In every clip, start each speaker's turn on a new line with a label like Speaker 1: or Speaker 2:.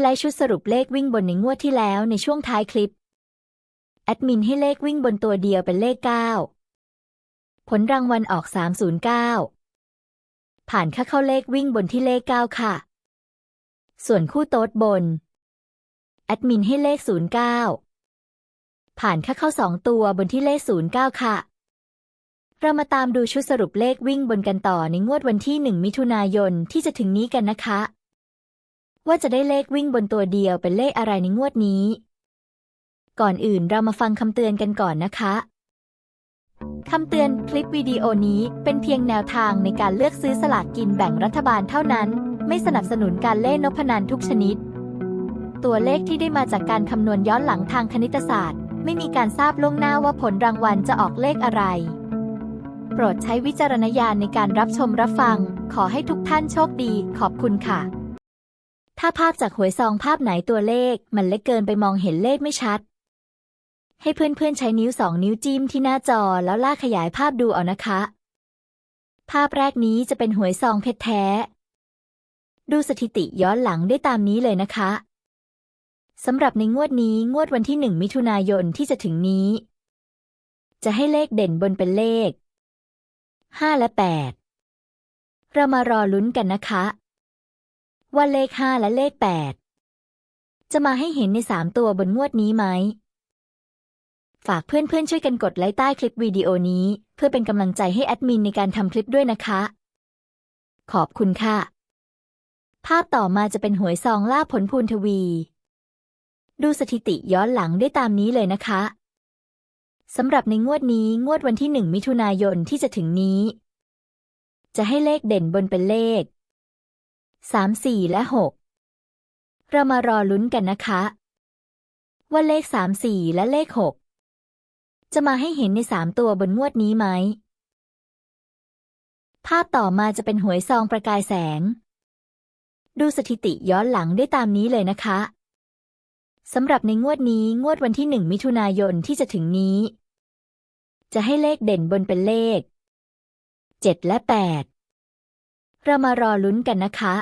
Speaker 1: ไลท์ชุดสรุปเลขวิ่งบนในงวดที่แล้วในช่วงท้ายคลิป แอดมินให้เลขวิ่งบนตัวเดียวเป็นเลข 9 ผลรางวัลออก 309 ผ่านค่าเข้าเลขวิ่งบนที่เลข 9 ค่ะ ส่วนคู่โต๊ดบน แอดมินให้เลข 09 ผ่านค่าเข้า 2 ตัวบนที่เลข 09 ค่ะ เรามาตามดูชุดสรุปเลขวิ่งบนกันต่อในงวดวันที่ 1 มิถุนายนที่จะถึงนี้กันนะคะ ว่าจะได้เลขวิ่งบนตัวเดียวเป็นเลขอะไรในงวดนี้ ก่อนอื่นเรามาฟังคำเตือนกันก่อนนะคะคำเตือนคลิปวิดีโอนี้เป็นเพียงแนวทางในการเลือกซื้อสลากกินแบ่งรัฐบาลเท่านั้น ไม่สนับสนุนการเล่นนพนันทุกชนิด ตัวเลขที่ได้มาจากการคำนวณย้อนหลังทางคณิตศาสตร์ ไม่มีการทราบล่วงหน้าว่าผลรางวัลจะออกเลขอะไร โปรดใช้วิจารณญาณในการรับชมรับฟัง ขอให้ทุกท่านโชคดี ขอบคุณค่ะ ถ้าภาพจากหวยซองภาพไหนตัวเลข มันเล็กเกินไปมองเห็นเลขไม่ชัด ให้เพื่อนๆใช้นิ้วสองนิ้วจิ้มที่หน้าจอแล้วลากขยายภาพดูเอานะคะ ภาพแรกนี้จะเป็นหวยซองเพชรแท้ ดูสถิติย้อนหลังได้ตามนี้เลยนะคะสำหรับในงวดนี้งวดวันที่หนึ่งมิถุนายนที่จะถึงนี้ จะให้เลขเด่นบนเป็นเลขห้าและแปดเรามารอลุ้นกันนะคะ ว่าเลขห้าและเลขแปดจะมาให้เห็นในสามตัวบนงวดนี้ไหม ฝากเพื่อนๆช่วยกันกดไลค์ใต้คลิปวิดีโอนี้ เพื่อเป็นกำลังใจให้แอดมินในการทำคลิปด้วยนะคะ ขอบคุณค่ะ ภาพต่อมาจะเป็นหวยซองล่าผลพูนทวี ดูสถิติย้อนหลังได้ตามนี้เลยนะคะสำหรับในงวดนี้งวดวันที่หนึ่งมิถุนายนที่จะถึงนี้ จะให้เลขเด่นบนเป็นเลข สามสี่และหกเรามารอลุ้นกันนะคะ ว่าเลขสามสี่และเลขหกจะมาให้เห็นในสามตัวบนงวดนี้ไหม ภาพต่อมาจะเป็นหวยซองประกายแสง ดูสถิติย้อนหลังได้ตามนี้เลยนะคะสำหรับในงวดนี้งวดวันที่หนึ่งมิถุนายนที่จะถึงนี้ จะให้เลขเด่นบนเป็นเลขเจ็ดและแปดเรามารอลุ้นกันนะคะ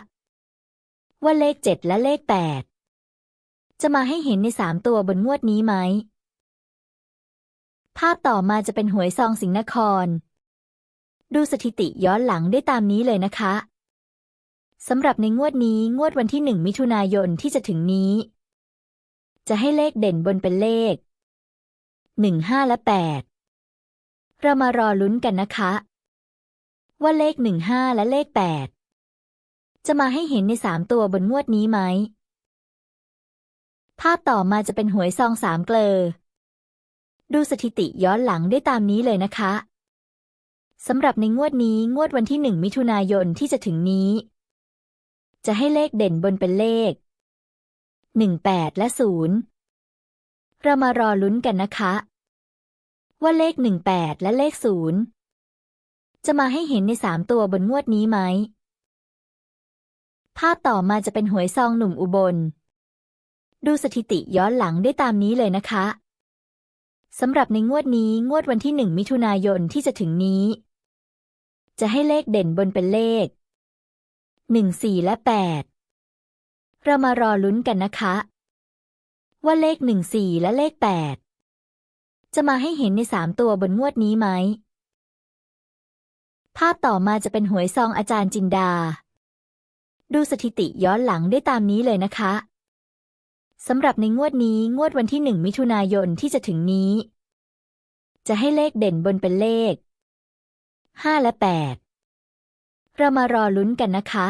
Speaker 1: ว่าเลขเจ็ดและเลขแปดจะมาให้เห็นในสามตัวบนงวดนี้ไหม ภาพต่อมาจะเป็นหวยซองสิงห์นคร ดูสถิติย้อนหลังได้ตามนี้เลยนะคะสำหรับในงวดนี้งวดวันที่หนึ่งมิถุนายนที่จะถึงนี้ จะให้เลขเด่นบนเป็นเลขหนึ่งห้าและแปดเรามารอลุ้นกันนะคะ ว่าเลขหนึ่งห้าและเลขแปด จะมาให้เห็นในสามตัวบนงวดนี้ไหม ภาพต่อมาจะเป็นหวยซองสามเกลอ ดูสถิติย้อนหลังได้ตามนี้เลยนะคะสำหรับในงวดนี้งวดวันที่หนึ่งมิถุนายนที่จะถึงนี้ จะให้เลขเด่นบนเป็นเลขหนึ่งแปดและศูนย์เรามารอลุ้นกันนะคะ ว่าเลขหนึ่งแปดและเลขศูนย์จะมาให้เห็นในสามตัวบนงวดนี้ไหม ภาพต่อมาจะเป็นหวยซองหนุ่มอุบล ดูสถิติย้อนหลังได้ตามนี้เลยนะคะสำหรับในงวดนี้งวดวันที่หนึ่งมิถุนายนที่จะถึงนี้ จะให้เลขเด่นบนเป็นเลขหนึ่งสี่และแปดเรามารอลุ้นกันนะคะ ว่าเลขหนึ่งสี่และเลขแปดจะมาให้เห็นในสามตัวบนงวดนี้ไหม ภาพต่อมาจะเป็นหวยซองอาจารย์จินดา ดูสถิติย้อนหลังได้ตามนี้เลยนะคะสำหรับในงวดนี้งวดวันที่หนึ่งมิถุนายนที่จะถึงนี้ จะให้เลขเด่นบนเป็นเลขห้าและแปดเรามารอลุ้นกันนะคะ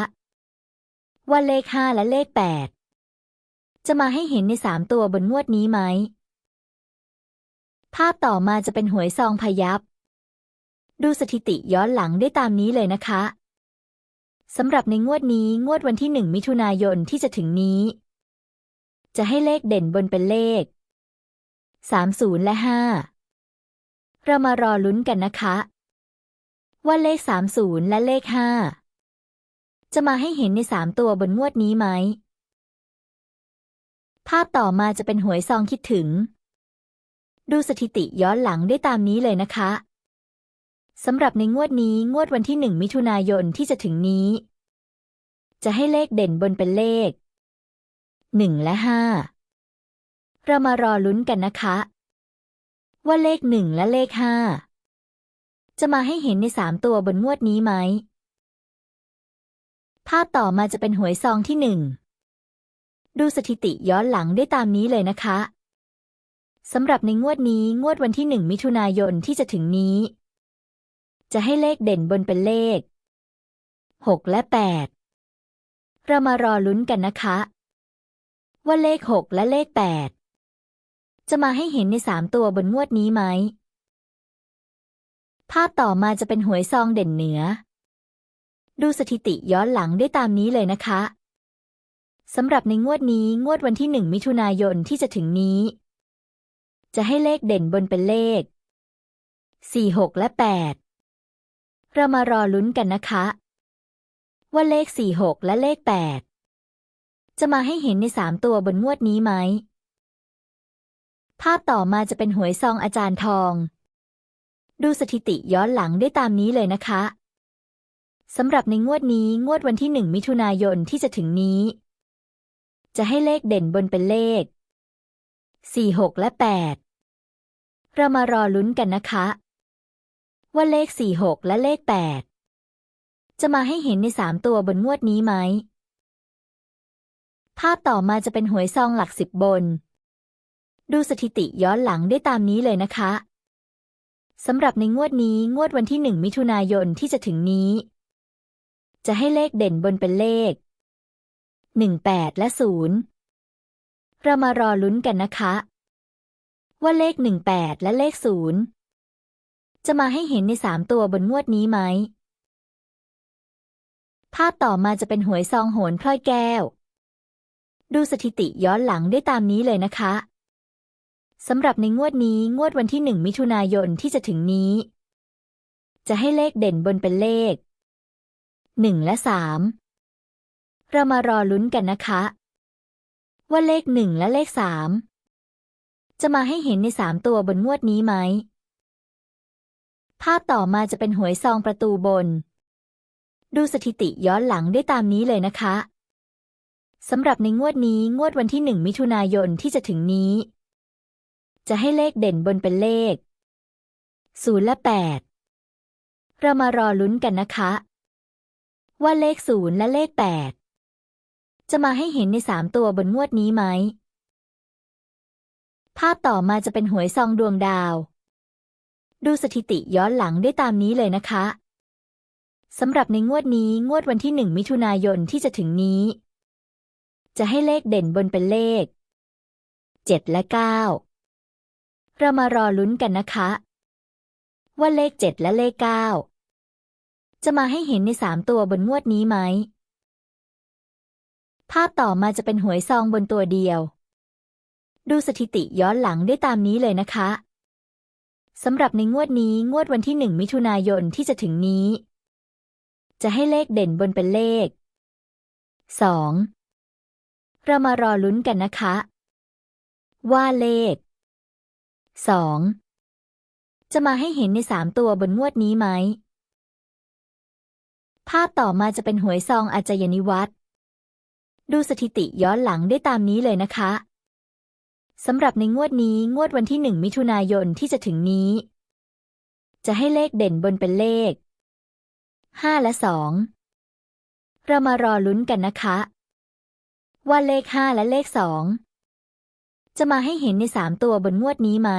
Speaker 1: ว่าเลขห้าและเลขแปดจะมาให้เห็นในสามตัวบนงวดนี้ไหม ภาพต่อมาจะเป็นหวยซองพยับ ดูสถิติย้อนหลังได้ตามนี้เลยนะคะ สำหรับในงวดนี้งวดวันที่หนึ่งมิถุนายนที่จะถึงนี้ จะให้เลขเด่นบนเป็นเลขสามศูนย์และห้าเรามารอลุ้นกันนะคะ ว่าเลขสามศูนย์และเลขห้าจะมาให้เห็นในสามตัวบนงวดนี้ไหม ภาพต่อมาจะเป็นหวยซองคิดถึง ดูสถิติย้อนหลังได้ตามนี้เลยนะคะ สำหรับในงวดนี้งวดวันที่หนึ่งมิถุนายนที่จะถึงนี้ จะให้เลขเด่นบนเป็นเลขหนึ่งและห้าเรามารอลุ้นกันนะคะ ว่าเลขหนึ่งและเลขห้าจะมาให้เห็นในสามตัวบนงวดนี้ไหม ภาพต่อมาจะเป็นหวยซองที่หนึ่ง ดูสถิติย้อนหลังได้ตามนี้เลยนะคะ สำหรับในงวดนี้งวดวันที่หนึ่งมิถุนายนที่จะถึงนี้ จะให้เลขเด่นบนเป็นเลขหกและแปดเรามารอลุ้นกันนะคะ ว่าเลขหกและเลขแปดจะมาให้เห็นในสามตัวบนงวดนี้ไหม ภาพต่อมาจะเป็นหวยซองเด่นเหนือ ดูสถิติย้อนหลังได้ตามนี้เลยนะคะสำหรับในงวดนี้งวดวันที่หนึ่งมิถุนายนที่จะถึงนี้ จะให้เลขเด่นบนเป็นเลขสี่หกและแปด เรามารอลุ้นกันนะคะ ว่าเลขสี่หกและเลขแปดจะมาให้เห็นในสามตัวบนงวดนี้ไหม ภาพต่อมาจะเป็นหวยซองอาจารย์ทอง ดูสถิติย้อนหลังได้ตามนี้เลยนะคะสำหรับในงวดนี้งวดวันที่หนึ่งมิถุนายนที่จะถึงนี้ จะให้เลขเด่นบนเป็นเลขสี่หกและแปดเรามารอลุ้นกันนะคะ ว่าเลขสี่หกและเลขแปดจะมาให้เห็นในสามตัวบนงวดนี้ไหม ภาพต่อมาจะเป็นหวยซองหลักสิบบน ดูสถิติย้อนหลังได้ตามนี้เลยนะคะสำหรับในงวดนี้งวดวันที่หนึ่งมิถุนายนที่จะถึงนี้ จะให้เลขเด่นบนเป็นเลขหนึ่งแปดและศูนย์เรามารอลุ้นกันนะคะ ว่าเลขหนึ่งแปดและเลขศูนย์ จะมาให้เห็นในสามตัวบนงวดนี้ไหม ภาพต่อมาจะเป็นหวยซองโหนพลอยแก้ว ดูสถิติย้อนหลังได้ตามนี้เลยนะคะสำหรับในงวดนี้งวดวันที่หนึ่งมิถุนายนที่จะถึงนี้ จะให้เลขเด่นบนเป็นเลขหนึ่งและสามเรามารอลุ้นกันนะคะ ว่าเลขหนึ่งและเลขสามจะมาให้เห็นในสามตัวบนงวดนี้ไหม ภาพต่อมาจะเป็นหวยซองประตูบน ดูสถิติย้อนหลังได้ตามนี้เลยนะคะสำหรับในงวดนี้งวดวันที่หนึ่งมิถุนายนที่จะถึงนี้ จะให้เลขเด่นบนเป็นเลขศูนย์และแปดเรามารอลุ้นกันนะคะ ว่าเลขศูนย์และเลขแปดจะมาให้เห็นในสามตัวบนงวดนี้ไหม ภาพต่อมาจะเป็นหวยซองดวงดาว ดูสถิติย้อนหลังได้ตามนี้เลยนะคะสำหรับในงวดนี้งวดวันที่หนึ่งมิถุนายนที่จะถึงนี้ จะให้เลขเด่นบนเป็นเลขเจ็ดและเก้าเรามารอลุ้นกันนะคะ ว่าเลขเจ็ดและเลขเก้าจะมาให้เห็นในสามตัวบนงวดนี้ไหม ภาพต่อมาจะเป็นหวยซองบนตัวเดียว ดูสถิติย้อนหลังได้ตามนี้เลยนะคะ สำหรับในงวดนี้งวดวันที่หนึ่งมิถุนายนที่จะถึงนี้ จะให้เลขเด่นบนเป็นเลขสองเรามารอลุ้นกันนะคะ ว่าเลขสองจะมาให้เห็นในสามตัวบนงวดนี้ไหม ภาพต่อมาจะเป็นหวยซองอาจยนิวัตรดูสถิติย้อนหลังได้ตามนี้เลยนะคะ สำหรับในงวดนี้งวดวันที่หนึ่งมิถุนายนที่จะถึงนี้ จะให้เลขเด่นบนเป็นเลขห้าและสองเรามารอลุ้นกันนะคะ ว่าเลขห้าและเลขสองจะมาให้เห็นในสามตัวบนงวดนี้ไหม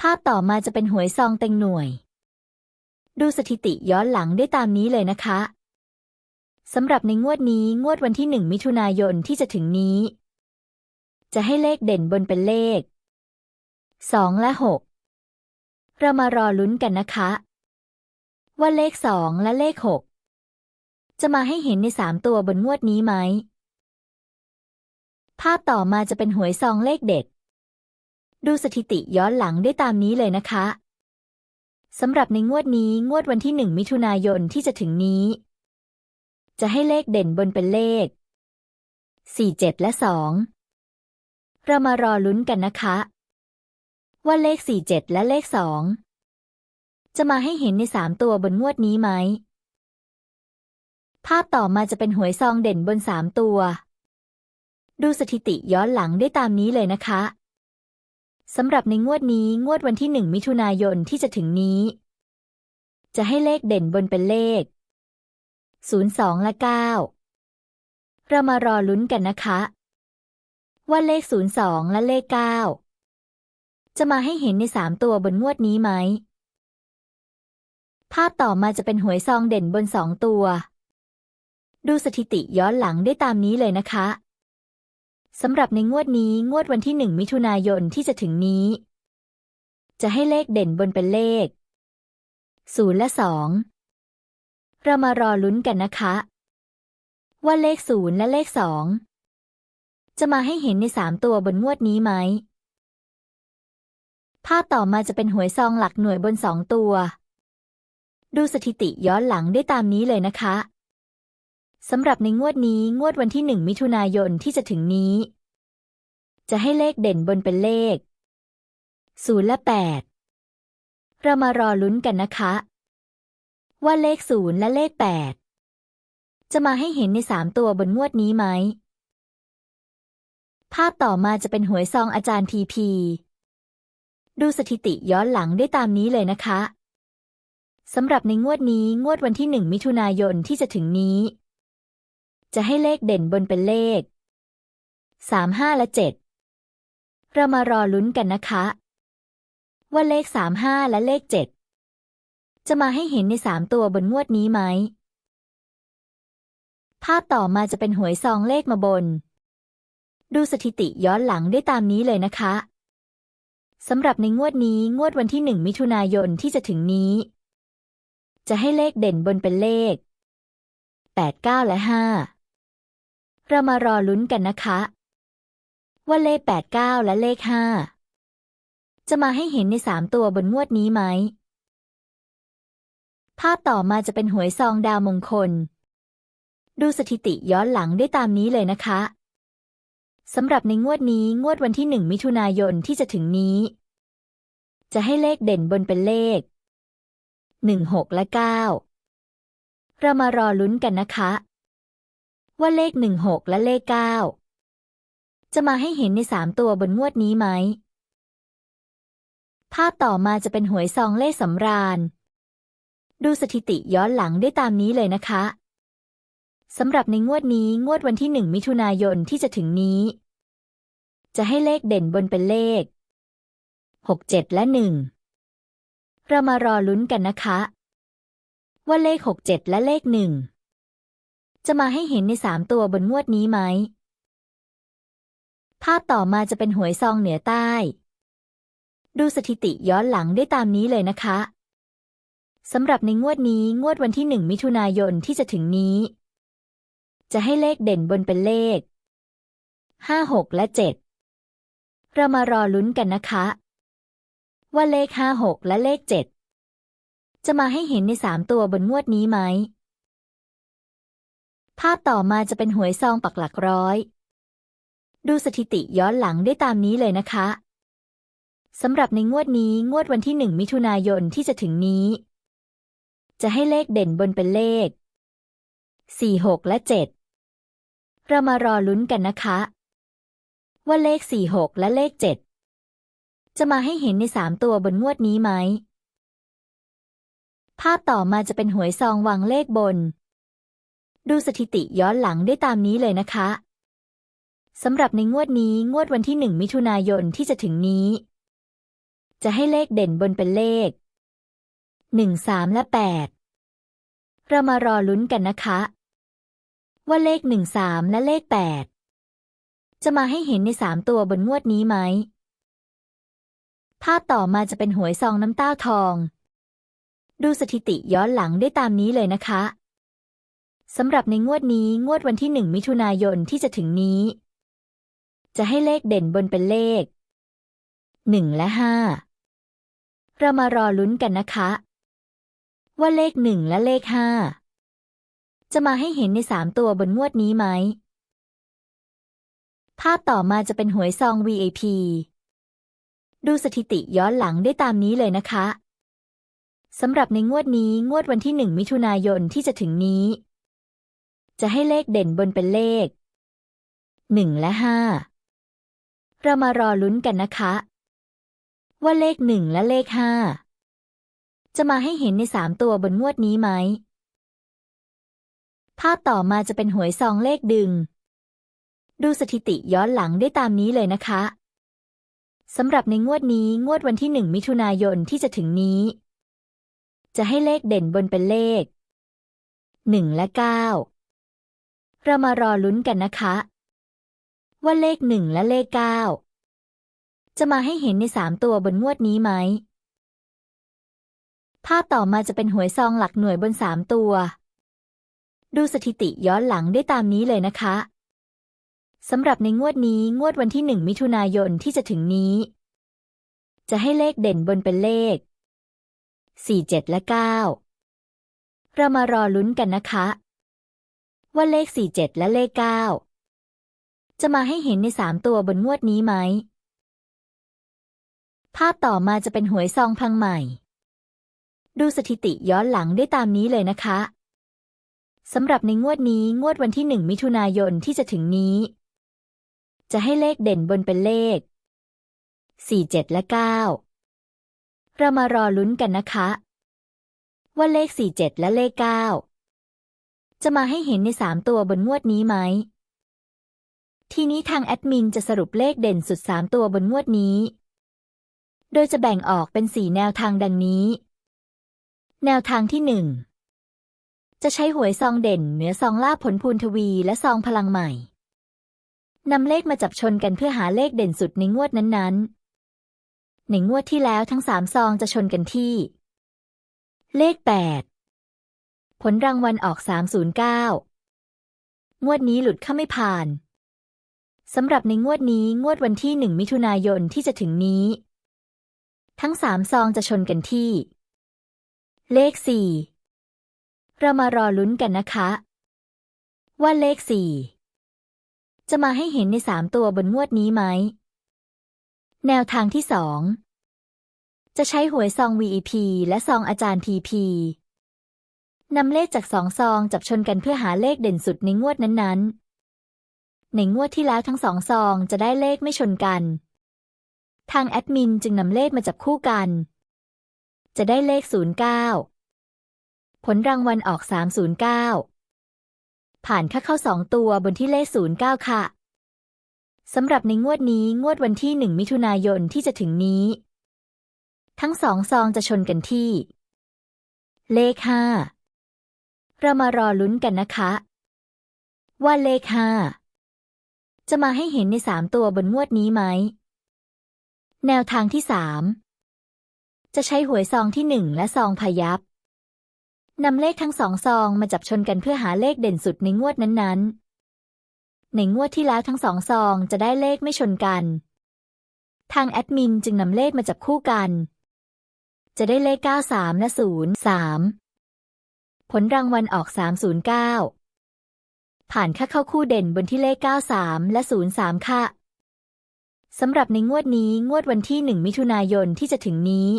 Speaker 1: ภาพต่อมาจะเป็นหวยซองเต็งหน่วย ดูสถิติย้อนหลังได้ตามนี้เลยนะคะสำหรับในงวดนี้งวดวันที่หนึ่งมิถุนายนที่จะถึงนี้ จะให้เลขเด่นบนเป็นเลขสองและหกเรามารอลุ้นกันนะคะ ว่าเลขสองและเลขหกจะมาให้เห็นในสามตัวบนงวดนี้ไหม ภาพต่อมาจะเป็นหวยซองเลขเด็ด ดูสถิติย้อนหลังได้ตามนี้เลยนะคะสำหรับในงวดนี้งวดวันที่หนึ่งมิถุนายนที่จะถึงนี้ จะให้เลขเด่นบนเป็นเลข 4 7 และ 2 เรามารอลุ้นกันนะคะ ว่าเลข 4 7 และเลข 2 จะมาให้เห็นใน 3 ตัวบนงวดนี้ไหม ภาพต่อมาจะเป็นหวยซองเด่นบน 3 ตัว ดูสถิติย้อนหลังได้ตามนี้เลยนะคะสำหรับในงวดนี้งวดวันที่หนึ่งมิถุนายนที่จะถึงนี้ จะให้เลขเด่นบนเป็นเลข 02 และ 9 เรามารอลุ้นกันนะคะ ว่าเลข 02 และเลข 9 จะมาให้เห็นใน 3 ตัวบนงวดนี้ไหม ภาพต่อมาจะเป็นหวยซองเด่นบน 2 ตัว ดูสถิติย้อนหลังได้ตามนี้เลยนะคะสำหรับในงวดนี้งวดวันที่หนึ่งมิถุนายนที่จะถึงนี้ จะให้เลขเด่นบนเป็นเลขศูนย์และสองเรามารอลุ้นกันนะคะ ว่าเลขศูนย์และเลขสอง จะมาให้เห็นในสามตัวบนงวดนี้ไหม ภาพต่อมาจะเป็นหวยซองหลักหน่วยบนสองตัว ดูสถิติย้อนหลังได้ตามนี้เลยนะคะสำหรับในงวดนี้งวดวันที่หนึ่งมิถุนายนที่จะถึงนี้ จะให้เลขเด่นบนเป็นเลขศูนย์และแปดเรามารอลุ้นกันนะคะ ว่าเลขศูนย์และเลขแปดจะมาให้เห็นในสามตัวบนงวดนี้ไหม ภาพต่อมาจะเป็นหวยซองอาจารย์ทีพี ดูสถิติย้อนหลังได้ตามนี้เลยนะคะสำหรับในงวดนี้งวดวันที่หนึ่งมิถุนายนที่จะถึงนี้ จะให้เลขเด่นบนเป็นเลขสามห้าและเจ็ดเรามารอลุ้นกันนะคะ ว่าเลขสามห้าและเลขเจ็ดจะมาให้เห็นในสามตัวบนงวดนี้ไหม ภาพต่อมาจะเป็นหวยซองเลขมาบน ดูสถิติย้อนหลังได้ตามนี้เลยนะคะสำหรับในงวดนี้งวดวันที่หนึ่งมิถุนายนที่จะถึงนี้ จะให้เลขเด่นบนเป็นเลขแปดเก้าและห้าเรามารอลุ้นกันนะคะ ว่าเลขแปดเก้าและเลขห้าจะมาให้เห็นในสามตัวบนงวดนี้ไหม ภาพต่อมาจะเป็นหวยซองดาวมงคล ดูสถิติย้อนหลังได้ตามนี้เลยนะคะ สำหรับในงวดนี้งวดวันที่หนึ่งมิถุนายนที่จะถึงนี้ จะให้เลขเด่นบนเป็นเลขหนึ่งหกและเก้าเรามารอลุ้นกันนะคะ ว่าเลขหนึ่งหกและเลขเก้าจะมาให้เห็นในสามตัวบนงวดนี้ไหม ภาพต่อมาจะเป็นหวยซองเลขสำราญ ดูสถิติย้อนหลังได้ตามนี้เลยนะคะ สำหรับในงวดนี้งวดวันที่หนึ่งมิถุนายนที่จะถึงนี้ จะให้เลขเด่นบนเป็นเลขหกเจ็ดและหนึ่งเรามารอลุ้นกันนะคะ ว่าเลขหกเจ็ดและเลขหนึ่งจะมาให้เห็นในสามตัวบนงวดนี้ไหม ภาพต่อมาจะเป็นหวยซองเหนือใต้ ดูสถิติย้อนหลังได้ตามนี้เลยนะคะสำหรับในงวดนี้งวดวันที่หนึ่งมิถุนายนที่จะถึงนี้ จะให้เลขเด่นบนเป็นเลข ห้าหกและเจ็ดเรามารอลุ้นกันนะคะ ว่าเลขห้าหกและเลขเจ็ดจะมาให้เห็นในสามตัวบนงวดนี้ไหม ภาพต่อมาจะเป็นหวยซองปักหลักร้อย ดูสถิติย้อนหลังได้ตามนี้เลยนะคะสำหรับในงวดนี้งวดวันที่หนึ่งมิถุนายนที่จะถึงนี้ จะให้เลขเด่นบนเป็นเลข สี่หกและเจ็ดเรามารอลุ้นกันนะคะ ว่าเลขสี่หกและเลขเจ็ดจะมาให้เห็นในสามตัวบนงวดนี้ไหม ภาพต่อมาจะเป็นหวยซองวางเลขบน ดูสถิติย้อนหลังได้ตามนี้เลยนะคะสำหรับในงวดนี้งวดวันที่หนึ่งมิถุนายนที่จะถึงนี้ จะให้เลขเด่นบนเป็นเลขหนึ่งสามและแปดเรามารอลุ้นกันนะคะ ว่าเลขหนึ่งสามและเลขแปดจะมาให้เห็นในสามตัวบนงวดนี้ไหม ภาพต่อมาจะเป็นหวยซองน้ำเต้าทอง ดูสถิติย้อนหลังได้ตามนี้เลยนะคะสำหรับในงวดนี้งวดวันที่หนึ่งมิถุนายนที่จะถึงนี้ จะให้เลขเด่นบนเป็นเลขหนึ่งและห้าเรามารอลุ้นกันนะคะ ว่าเลขหนึ่งและเลขห้า จะมาให้เห็นในสามตัวบนงวดนี้ไหม ภาพต่อมาจะเป็นหวยซอง VAP ดูสถิติย้อนหลังได้ตามนี้เลยนะคะสำหรับในงวดนี้งวดวันที่หนึ่งมิถุนายนที่จะถึงนี้ จะให้เลขเด่นบนเป็นเลขหนึ่งและห้าเรามารอลุ้นกันนะคะ ว่าเลขหนึ่งและเลขห้าจะมาให้เห็นในสามตัวบนงวดนี้ไหม ภาพต่อมาจะเป็นหวยซองเลขดึง ดูสถิติย้อนหลังได้ตามนี้เลยนะคะสำหรับในงวดนี้งวดวันที่หนึ่งมิถุนายนที่จะถึงนี้ จะให้เลขเด่นบนเป็นเลขหนึ่งและเก้าเรามารอลุ้นกันนะคะ ว่าเลขหนึ่งและเลขเก้าจะมาให้เห็นในสามตัวบนงวดนี้ไหม ภาพต่อมาจะเป็นหวยซองหลักหน่วยบนสามตัว ดูสถิติย้อนหลังได้ตามนี้เลยนะคะสำหรับในงวดนี้งวดวันที่หนึ่งมิถุนายนที่จะถึงนี้ จะให้เลขเด่นบนเป็นเลขสี่เจ็ดและเก้าเรามารอลุ้นกันนะคะ ว่าเลขสี่เจ็ดและเลขเก้าจะมาให้เห็นในสามตัวบนงวดนี้ไหม ภาพต่อมาจะเป็นหวยซองพังใหม่ ดูสถิติย้อนหลังได้ตามนี้เลยนะคะ สำหรับในงวดนี้งวดวันที่หนึ่งมิถุนายนที่จะถึงนี้ จะให้เลขเด่นบนเป็นเลขสี่เจ็ดและเก้าเรามารอลุ้นกันนะคะ ว่าเลขสี่เจ็ดและเลขเก้าจะมาให้เห็นในสามตัวบนงวดนี้ไหม ทีนี้ทางแอดมินจะสรุปเลขเด่นสุดสามตัวบนงวดนี้ โดยจะแบ่งออกเป็นสี่แนวทางดังนี้ แนวทางที่หนึ่ง จะใช้หวยซองเด่นเหนือซองล่าผลพูนทวีและซองพลังใหม่นำเลขมาจับชนกันเพื่อหาเลขเด่นสุดในงวดนั้นๆ ในงวดที่แล้วทั้งสามซองจะชนกันที่ เลขแปดผลรางวัลออกสามศูนย์เก้างวดนี้หลุดเข้าไม่ผ่านสำหรับในงวดนี้งวดวันที่หนึ่งมิถุนายนที่จะถึงนี้ ทั้งสามซองจะชนกันที่ เลขสี่ เรามารอลุ้นกันนะคะ ว่าเลขสี่จะมาให้เห็นในสามตัวบนงวดนี้ไหม แนวทางที่สองจะใช้หวยซอง VEP และซองอาจารย์ TP นำเลขจากสองซองจับชนกันเพื่อหาเลขเด่นสุดในงวดนั้นๆ ในงวดที่แล้วทั้งสองซองจะได้เลขไม่ชนกัน ทางแอดมินจึงนำเลขมาจับคู่กัน จะได้เลข 09 ผลรางวัลออก 309 ผ่านค่าเข้าสองตัวบนที่เลข 09 ค่ะ สำหรับในงวดนี้งวดวันที่ 1 มิถุนายนที่จะถึงนี้ ทั้งสองซองจะชนกันที่ เลข 5 เรามารอลุ้นกันนะคะ ว่าเลข 5 จะมาให้เห็นในสามตัวบนงวดนี้ไหม แนวทางที่ 3 จะใช้หวยซองที่ 1 และซองพยับ นำเลขทั้งสองซองมาจับชนกันเพื่อหาเลขเด่นสุดในงวดนั้นๆ ในงวดที่แล้วทั้งสองซองจะได้เลขไม่ชนกัน ทางแอดมินจึงนำเลขมาจับคู่กัน จะได้เลข 93 และ 03 ผลรางวัลออก 309 ผ่านค่าเข้าคู่เด่นบนที่เลข 93 และ 03 ค่ะสำหรับในงวดนี้งวดวันที่ 1 มิถุนายนที่จะถึงนี้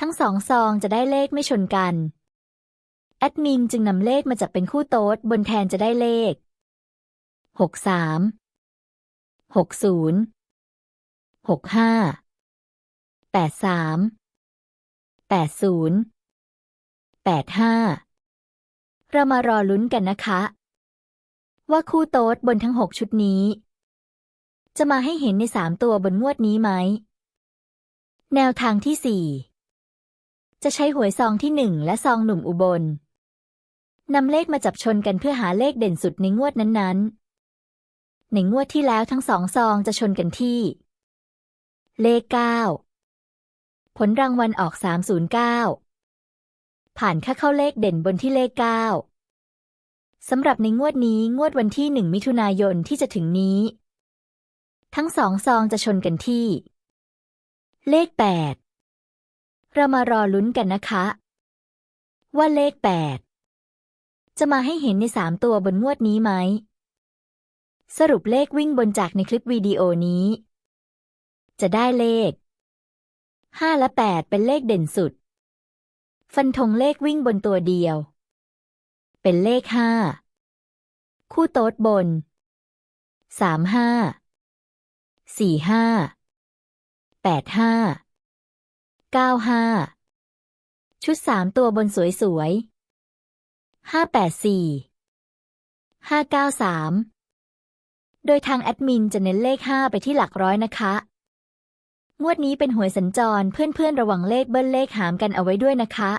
Speaker 1: ทั้งสองซองจะได้เลขไม่ชนกัน แอดมินจึงนำเลขมาจับเป็นคู่โต๊ดบนแทนจะได้เลขหกสามหกศูนย์หกห้าแปดสามแปดศูนย์แปดห้าเรามารอลุ้นกันนะคะ ว่าคู่โต๊ดบนทั้งหกชุดนี้ จะมาให้เห็นในสามตัวบนงวดนี้ไหม แนวทางที่สี่จะใช้หวยซองที่หนึ่งและซองหนุ่มอุบล นำเลขมาจับชนกันเพื่อหาเลขเด่นสุดในงวดนั้นๆ ในงวดที่แล้วทั้งสองซองจะชนกันที่ เลขเก้าผลรางวัลออกสามศูนย์เก้าผ่านค่าเข้าเลขเด่นบนที่เลขเก้าสำหรับในงวดนี้งวดวันที่หนึ่งมิถุนายนที่จะถึงนี้ ทั้งสองซองจะชนกันที่ เลขแปดเรามารอลุ้นกันนะคะ ว่าเลขแปด จะมาให้เห็นในสามตัวบนงวดนี้ไหม สรุปเลขวิ่งบนจากในคลิปวิดีโอนี้ จะได้เลขห้าและแปดเป็นเลขเด่นสุด ฟันธงเลขวิ่งบนตัวเดียว เป็นเลขห้าคู่โต๊ดบนสามห้าสี่ห้าแปดห้าเก้าห้าชุดสามตัวบนสวยๆ ห้าแปดสี่ห้าเก้าสามโดยทางแอดมินจะเน้นเลขห้าไปที่หลักร้อยนะคะ งวดนี้เป็นหวยสัญจรเพื่อนๆระวังเลขเบิ้ลเลขหามกันเอาไว้ด้วยนะคะ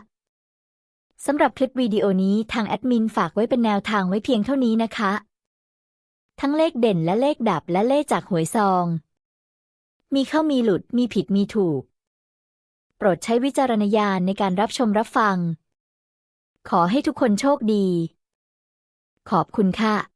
Speaker 1: สำหรับคลิปวิดีโอนี้ทางแอดมินฝากไว้เป็นแนวทางไว้เพียงเท่านี้นะคะ ทั้งเลขเด่นและเลขดับและเลขจากหวยซอง มีเข้ามีหลุดมีผิดมีถูก โปรดใช้วิจารณญาณในการรับชมรับฟัง ขอให้ทุกคนโชคดี ขอบคุณค่ะ